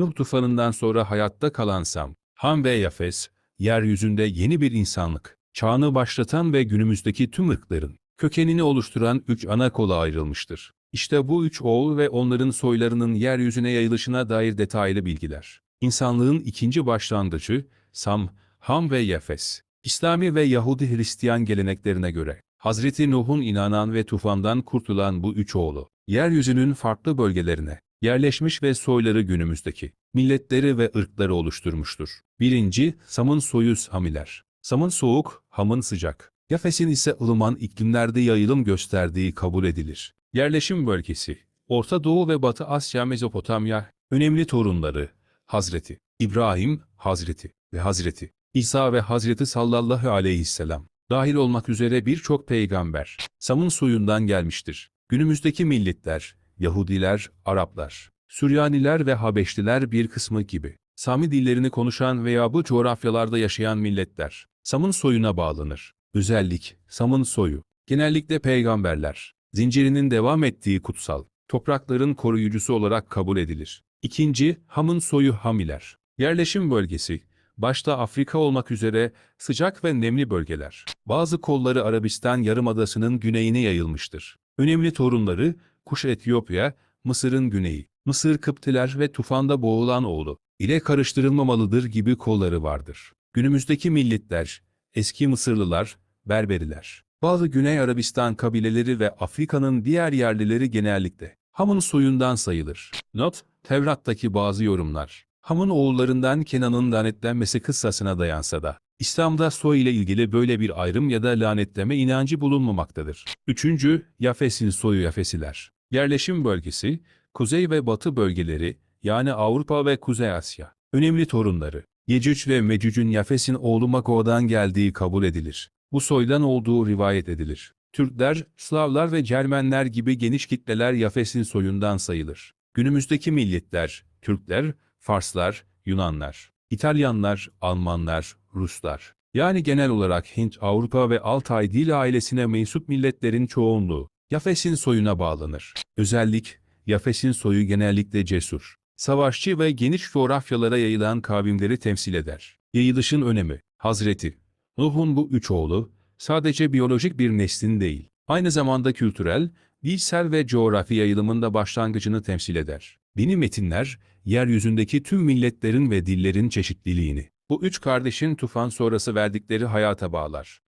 Nuh tufanından sonra hayatta kalan Sam, Ham ve Yafes, yeryüzünde yeni bir insanlık, çağını başlatan ve günümüzdeki tüm ırkların kökenini oluşturan üç ana kola ayrılmıştır. İşte bu üç oğul ve onların soylarının yeryüzüne yayılışına dair detaylı bilgiler. İnsanlığın ikinci başlangıcı, Sam, Ham ve Yafes. İslami ve Yahudi Hristiyan geleneklerine göre, Hazreti Nuh'un inanan ve tufandan kurtulan bu üç oğlu, yeryüzünün farklı bölgelerine yerleşmiş ve soyları günümüzdeki milletleri ve ırkları oluşturmuştur. Birinci, Sam'ın soyu Hamiler. Sam'ın soğuk, Ham'ın sıcak. Yafes'in ise ılıman iklimlerde yayılım gösterdiği kabul edilir. Yerleşim bölgesi, Orta Doğu ve Batı Asya Mezopotamya, önemli torunları, Hazreti İbrahim, Hazreti ve Hazreti İsa ve Hazreti sallallahu aleyhisselam dahil olmak üzere birçok peygamber Sam'ın soyundan gelmiştir. Günümüzdeki milletler, Yahudiler, Araplar, Süryaniler ve Habeşliler bir kısmı gibi Sami dillerini konuşan veya bu coğrafyalarda yaşayan milletler Sam'ın soyuna bağlanır. Özellik, Sam'ın soyu, genellikle peygamberler, zincirinin devam ettiği kutsal, toprakların koruyucusu olarak kabul edilir. İkinci, Ham'ın soyu Hamiler. Yerleşim bölgesi, başta Afrika olmak üzere sıcak ve nemli bölgeler. Bazı kolları Arabistan Yarımadası'nın güneyine yayılmıştır. Önemli torunları, Kuş Etiyopya, Mısır'ın güneyi, Mısır Kıptiler ve tufanda boğulan oğlu ile karıştırılmamalıdır gibi kolları vardır. Günümüzdeki milletler, eski Mısırlılar, Berberiler, bazı Güney Arabistan kabileleri ve Afrika'nın diğer yerlileri genellikle Ham'ın soyundan sayılır. Not, Tevrat'taki bazı yorumlar, Ham'ın oğullarından Kenan'ın lanetlenmesi kıssasına dayansa da, İslam'da soy ile ilgili böyle bir ayrım ya da lanetleme inancı bulunmamaktadır. Üçüncü, Yafes'in soyu Yafesiler. Yerleşim bölgesi, Kuzey ve Batı bölgeleri, yani Avrupa ve Kuzey Asya. Önemli torunları, Yecüc ve Mecüc'ün Yafes'in oğlu Mago'dan geldiği kabul edilir. Bu soydan olduğu rivayet edilir. Türkler, Slavlar ve Cermenler gibi geniş kitleler Yafes'in soyundan sayılır. Günümüzdeki milletler, Türkler, Farslar, Yunanlar, İtalyanlar, Almanlar, Ruslar. Yani genel olarak Hint, Avrupa ve Altay dil ailesine mensup milletlerin çoğunluğu, Yafes'in soyuna bağlanır. Özellik, Yafes'in soyu genellikle cesur, savaşçı ve geniş coğrafyalara yayılan kavimleri temsil eder. Yayılışın önemi, Hazreti Nuh'un bu üç oğlu, sadece biyolojik bir neslin değil, aynı zamanda kültürel, dilsel ve coğrafi yayılımında başlangıcını temsil eder. Dini metinler, yeryüzündeki tüm milletlerin ve dillerin çeşitliliğini, bu üç kardeşin tufan sonrası verdikleri hayata bağlar.